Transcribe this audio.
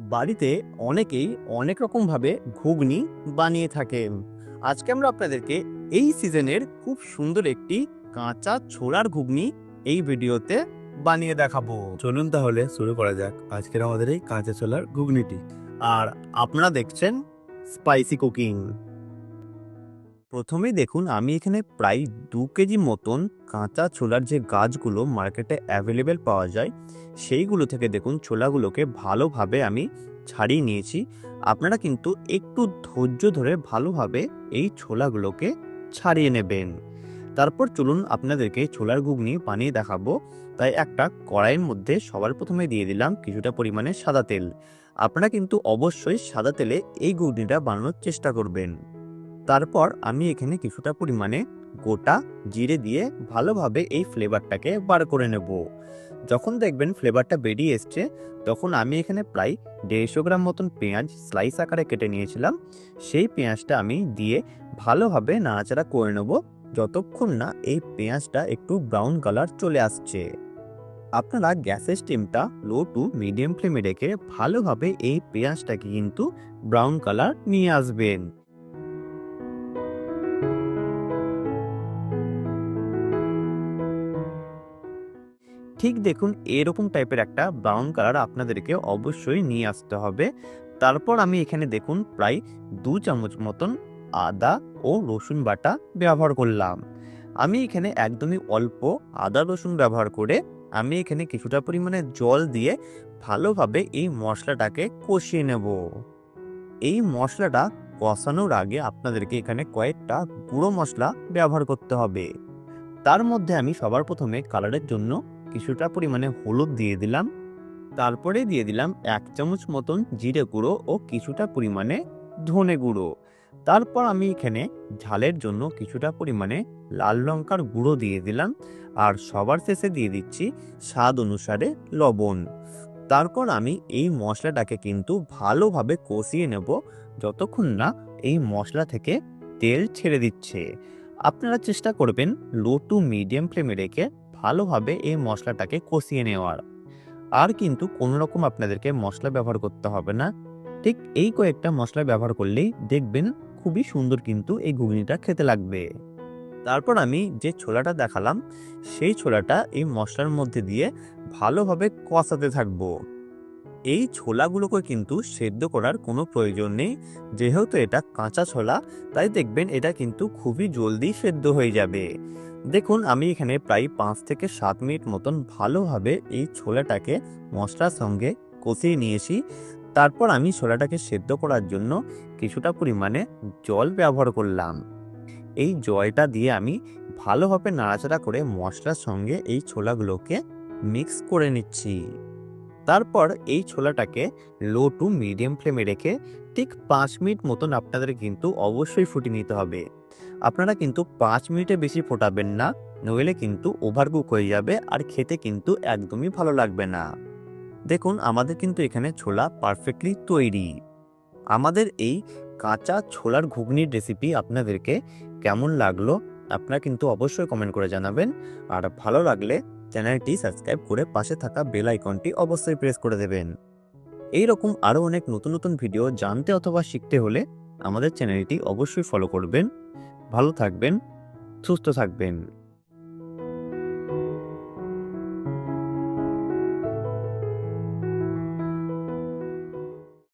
বাড়িতে অনেকেই অনেক রকমভাবে ঘুগনি বানিয়ে থাকেন। আজকে আমরা আপনাদেরকে এই সিজনের খুব সুন্দর একটি কাঁচা ছোলার ঘুগনি এই ভিডিওতে বানিয়ে দেখাবো। চলুন তাহলে শুরু করা যাক আজকের আমাদের এই কাঁচা ছোলার ঘুগনিটি। আর আপনারা দেখছেন স্পাইসি কুকিং প্রথমেই দেখুন, আমি এখানে প্রায় দু কেজি মতন কাঁচা ছোলার যে গাছগুলো মার্কেটে অ্যাভেলেবেল পাওয়া যায়, সেইগুলো থেকে দেখুন ছোলাগুলোকে ভালোভাবে আমি ছাড়িয়ে নিয়েছি। আপনারা কিন্তু একটু ধৈর্য ধরে ভালোভাবে এই ছোলাগুলোকে ছাড়িয়ে নেবেন। তারপর চলুন আপনাদেরকে ছোলার ঘুগনি বানিয়ে দেখাবো। তাই একটা কড়াইয়ের মধ্যে সবার প্রথমে দিয়ে দিলাম কিছুটা পরিমাণে সাদা তেল। আপনারা কিন্তু অবশ্যই সাদা তেলে এই ঘুগনিটা বানানোর চেষ্টা করবেন। তারপর আমি এখানে কিছুটা পরিমাণে গোটা জিরে দিয়ে ভালোভাবে এই ফ্লেভারটাকে বার করে নেব। যখন দেখবেন ফ্লেভারটা বেরিয়ে এসছে, তখন আমি এখানে প্রায় দেড়শো গ্রাম মতন পেঁয়াজ স্লাইস আকারে কেটে নিয়েছিলাম। সেই পেঁয়াজটা আমি দিয়ে ভালোভাবে নাড়াচাড়া করে নেব যতক্ষণ না এই পেঁয়াজটা একটু ব্রাউন কালার চলে আসছে। আপনারা গ্যাসের স্টিমটা লো টু মিডিয়াম ফ্লেমে রেখে ভালোভাবে এই পেঁয়াজটাকে কিন্তু ব্রাউন কালার নিয়ে আসবেন। ঠিক দেখুন, এরকম টাইপের একটা ব্রাউন কালার আপনাদেরকে অবশ্যই নিয়ে আসতে হবে। তারপর আমি এখানে দেখুন, প্রায় দু চামচ মতন আদা ও রসুন বাটা ব্যবহার করলাম। আমি এখানে একদমই অল্প আদা রসুন ব্যবহার করে আমি এখানে কিছুটা পরিমাণে জল দিয়ে ভালোভাবে এই মশলাটাকে কষিয়ে নেব। এই মশলাটা কষানোর আগে আপনাদেরকে এখানে কয়েকটা গুঁড়ো মশলা ব্যবহার করতে হবে। তার মধ্যে আমি সবার প্রথমে কালারের জন্য কিছুটা পরিমাণে হলুদ দিয়ে দিলাম। তারপরে দিয়ে দিলাম এক চামচ মতন জিরে গুঁড়ো ও কিছুটা পরিমাণে ধনে গুঁড়ো। তারপর আমি এখানে ঝালের জন্য কিছুটা পরিমাণে লাল লঙ্কার গুঁড়ো দিয়ে দিলাম আর সবার শেষে দিয়ে দিচ্ছি স্বাদ অনুসারে লবণ। তারপর আমি এই মশলাটাকে কিন্তু ভালোভাবে কষিয়ে নেব যতক্ষণ না এই মশলা থেকে তেল ছেড়ে দিচ্ছে। আপনারা চেষ্টা করবেন লো টু মিডিয়াম ফ্লেমে রেখে ভালোভাবে এই মশলাটাকে কষিয়ে নেওয়ার। আর কিন্তু কোনো রকম আপনাদেরকে মশলা ব্যবহার করতে হবে না। ঠিক এই কয়েকটা মশলা ব্যবহার করলেই দেখবেন খুবই সুন্দর কিন্তু এই ঘুগনিটা খেতে লাগবে। তারপর আমি যে ছোলাটা দেখালাম, সেই ছোলাটা এই মশলার মধ্যে দিয়ে ভালোভাবে কষাতে থাকব। এই ছোলাগুলোকে কিন্তু সেদ্ধ করার কোনো প্রয়োজন নেই। যেহেতু এটা কাঁচা ছোলা, তাই দেখবেন এটা কিন্তু খুবই জলদি সেদ্ধ হয়ে যাবে। দেখুন, আমি এখানে প্রায় পাঁচ থেকে সাত মিনিট মতন ভালোভাবে এই ছোলাটাকে মশলার সঙ্গে কষিয়ে নিয়েছি। তারপর আমি ছোলাটাকে সেদ্ধ করার জন্য কিছুটা পরিমাণে জল ব্যবহার করলাম। এই জলটা দিয়ে আমি ভালোভাবে নাড়াচাড়া করে মশলার সঙ্গে এই ছোলাগুলোকে মিক্স করে নিচ্ছি। তারপর এই ছোলাটাকে লো টু মিডিয়াম ফ্লেমে রেখে ঠিক পাঁচ মিনিট মতন আপনাদের কিন্তু অবশ্যই ফুটিয়ে নিতে হবে। আপনারা কিন্তু পাঁচ মিনিটে বেশি ফোটাবেন না, নইলে কিন্তু ওভারকুক হয়ে যাবে আর খেতে কিন্তু একদমই ভালো লাগবে না। দেখুন, আমাদের কিন্তু এখানে ছোলা পারফেক্টলি তৈরি। আমাদের এই কাঁচা ছোলার ঘুগনির রেসিপি আপনাদেরকে কেমন লাগল, আপনারা কিন্তু অবশ্যই কমেন্ট করে জানাবেন। আর ভালো লাগলে চ্যানেলটি সাবস্ক্রাইব করে পাশে থাকা বেল আইকনটি অবশ্যই প্রেস করে দেবেন। এই রকম আরও অনেক নতুন নতুন ভিডিও জানতে অথবা শিখতে হলে আমাদের চ্যানেলটি অবশ্যই ফলো করবেন। ভালো থাকবেন, সুস্থ থাকবেন।